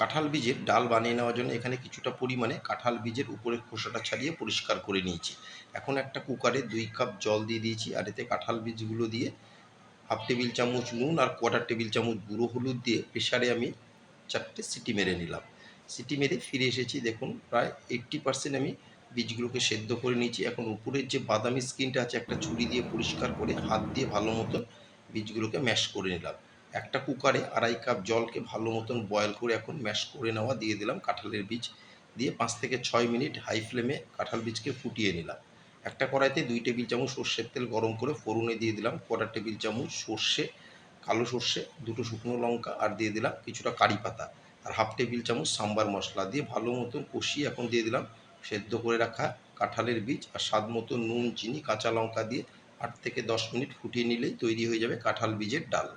কাঁঠাল বীজের ডাল বানিয়ে নেওয়ার জন্য এখানে কিছুটা পরিমাণে কাঁঠাল বীজের উপরের খোসাটা ছাড়িয়ে পরিষ্কার করে নিয়েছি। এখন একটা কুকারে দুই কাপ জল দিয়ে দিয়েছি আর এতে কাঁঠাল বীজগুলো দিয়ে হাফ টেবিল চামচ নুন আর কোয়ার্টার টেবিল চামচ গুঁড়ো হলুদ দিয়ে প্রেশারে আমি চারটে সিটি মেরে নিলাম। সিটি মেরে ফিরে এসেছি, দেখুন, প্রায় এইট্টি পার্সেন্ট আমি বীজগুলোকে সেদ্ধ করে নিয়েছি। এখন উপরের যে বাদামি স্কিনটা আছে, একটা ছুরি দিয়ে পরিষ্কার করে হাত দিয়ে ভালো মতন বীজগুলোকে ম্যাশ করে নিলাম। একটা কুকারে আড়াই কাপ জলকে ভালো মতন বয়েল করে এখন ম্যাশ করে নেওয়া দিয়ে দিলাম কাঁঠালের বীজ। দিয়ে পাঁচ থেকে ছয় মিনিট হাই ফ্লেমে কাঁঠাল বীজকে ফুটিয়ে নিলাম। একটা কড়াইতে দুই টেবিল চামচ সর্ষের তেল গরম করে ফোড়নে দিয়ে দিলাম। কোয়ার্টার টেবিল চামচ সর্ষে, কালো সর্ষে, দুটো শুকনো লঙ্কা আর দিয়ে দিলাম কিছুটা কারি পাতা। আর হাফ টেবিল চামচ সাম্বার মশলা দিয়ে ভালো মতন কষিয়ে এখন দিয়ে দিলাম সেদ্ধ করে রাখা কাঁঠালের বীজ। আর স্বাদ মতো নুন, চিনি, কাঁচা লঙ্কা দিয়ে আট থেকে দশ মিনিট ফুটিয়ে নিলেই তৈরি হয়ে যাবে কাঁঠাল বীজের ডাল।